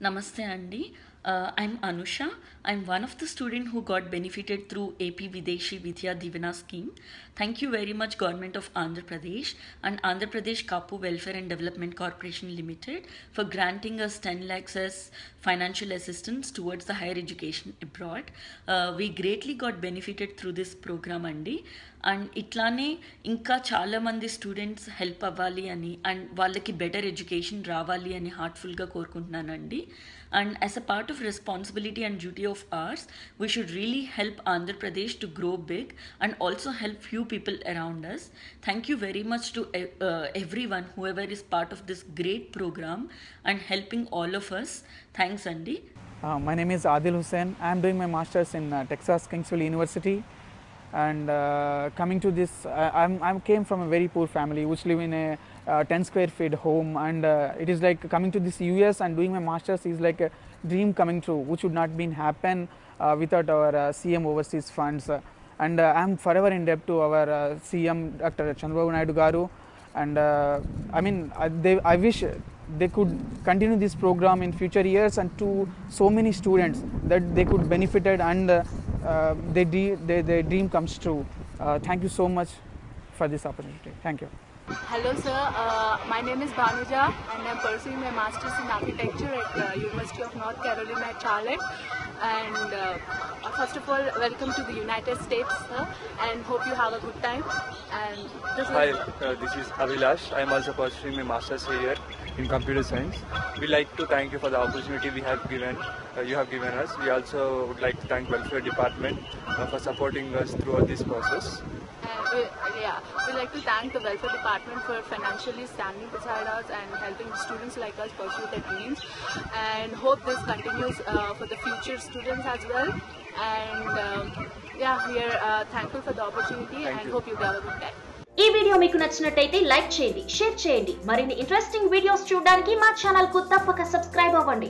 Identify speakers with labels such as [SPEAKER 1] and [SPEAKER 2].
[SPEAKER 1] Namaste Andy. Uh, I'm Anusha. I'm one of the students who got benefited through AP Videshi Vidya Divina scheme. Thank you very much Government of Andhra Pradesh and Andhra Pradesh Kapu Welfare and Development Corporation Limited for granting us 10 lakhs as financial assistance towards the higher education abroad. Uh, we greatly got benefited through this program Andy. And ఇట్లానే ఇంకా చాలా మంది students help అవ్వాలి అని and వాళ్ళకి better education రావాలి అని హార్ట్ఫుల్గా కోరుకుంటున్నానండి and as a part lot of responsibility and duty of ours. We should really help Andhra Pradesh to grow big and also help few people around us. Thank you very much to eh, uh, everyone, whoever is part of this great program and helping all of us. Thanks, Andy.
[SPEAKER 2] Uh, my name is Adil Hussain. I am doing my master's in uh, Texas Kingsville University. And uh, coming to this, I, I came from a very poor family which live in a uh, 10 square feet home. And uh, it is like coming to this US and doing my masters is like a dream coming true, which would not been happen uh, without our uh, CM overseas funds. And uh, I'm forever in debt to our CM Dr. Chandrababu Naidu Garu. And I mean, I, they, I wish they could continue this program in future years and to so many students that they could benefited and uh, uh, their, de- their, their dream comes true. Uh, thank you so much for this opportunity. Thank you.
[SPEAKER 3] Hello sir, uh, my name is Banuja and I'm pursuing my masters in architecture at uh, University of North Carolina at Charlotte. And uh, uh, first of all, welcome to the United States sir and hope you have a good time. And this
[SPEAKER 4] Hi,
[SPEAKER 3] is
[SPEAKER 4] uh, this is Avilash. I am also pursuing my master's here in computer science. We like to thank you for the opportunity we have given, uh, you have given us. We also would like to thank Welfare Department for supporting us throughout this process.
[SPEAKER 3] we, yeah, we like to thank the welfare department for financially standing beside us and helping students like us pursue their dreams. And hope this continues uh, for the future students as well. And um, yeah, we are uh, thankful for the opportunity
[SPEAKER 4] Thank
[SPEAKER 3] and
[SPEAKER 4] you.
[SPEAKER 3] hope you have a good time.
[SPEAKER 5] ఈ video మీకు నచ్చినట్టయితే like చేయండి share చేయండి మరిన్ని interesting videos చూడడానికి మా ఛానల్కు తప్పక సబ్స్క్రైబ్ అవ్వండి